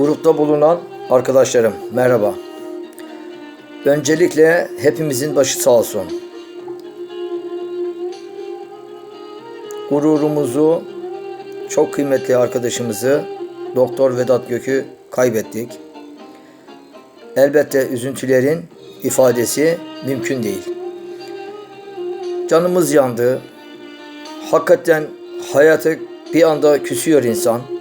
Grupta bulunan arkadaşlarım merhaba. Öncelikle hepimizin başı sağ olsun. Gururumuzu, çok kıymetli arkadaşımızı Doktor Vedat Gök'ü kaybettik. Elbette üzüntülerin ifadesi mümkün değil. Canımız yandı. Hakikaten hayata bir anda küsüyor insan.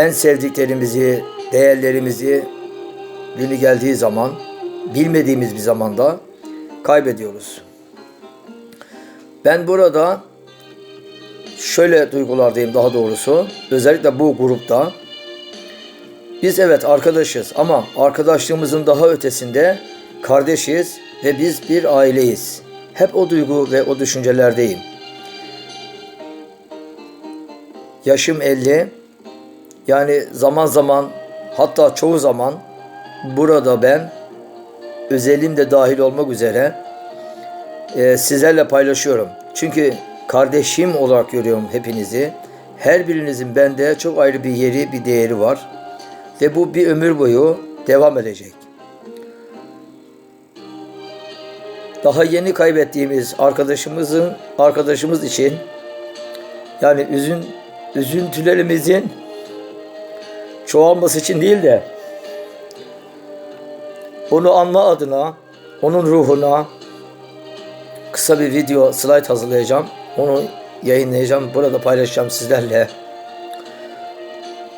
En sevdiklerimizi, değerlerimizi günü geldiği zaman bilmediğimiz bir zamanda kaybediyoruz. Ben burada şöyle duygulardayım daha doğrusu. Özellikle bu grupta biz evet arkadaşız ama arkadaşlığımızın daha ötesinde kardeşiz ve biz bir aileyiz. Hep o duygu ve o düşüncelerdeyim. Yaşım 50. Yani zaman zaman hatta çoğu zaman burada ben özelim de dahil olmak üzere e, sizlerle paylaşıyorum. Çünkü kardeşim olarak görüyorum hepinizi. Her birinizin bende çok ayrı bir yeri, bir değeri var. Ve bu bir ömür boyu devam edecek. Daha yeni kaybettiğimiz arkadaşımızın arkadaşımız için yani üzün üzüntülerimizin çoğalması için değil de onu anma adına, onun ruhuna kısa bir video slide hazırlayacağım. Onu yayınlayacağım. Burada paylaşacağım sizlerle.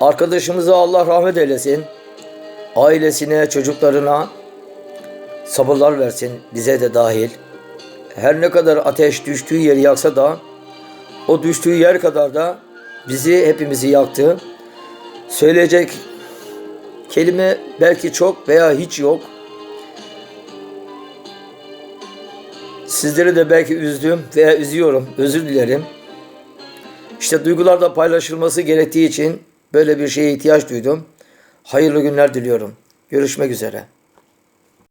Arkadaşımıza Allah rahmet eylesin. Ailesine, çocuklarına sabırlar versin. Bize de dahil. Her ne kadar ateş düştüğü yeri yaksa da o düştüğü yer kadar da bizi hepimizi yaktı. Söyleyecek kelime belki çok veya hiç yok. Sizleri de belki üzdüm veya üzüyorum. Özür dilerim. İşte duygular da paylaşılması gerektiği için böyle bir şeye ihtiyaç duydum. Hayırlı günler diliyorum. Görüşmek üzere.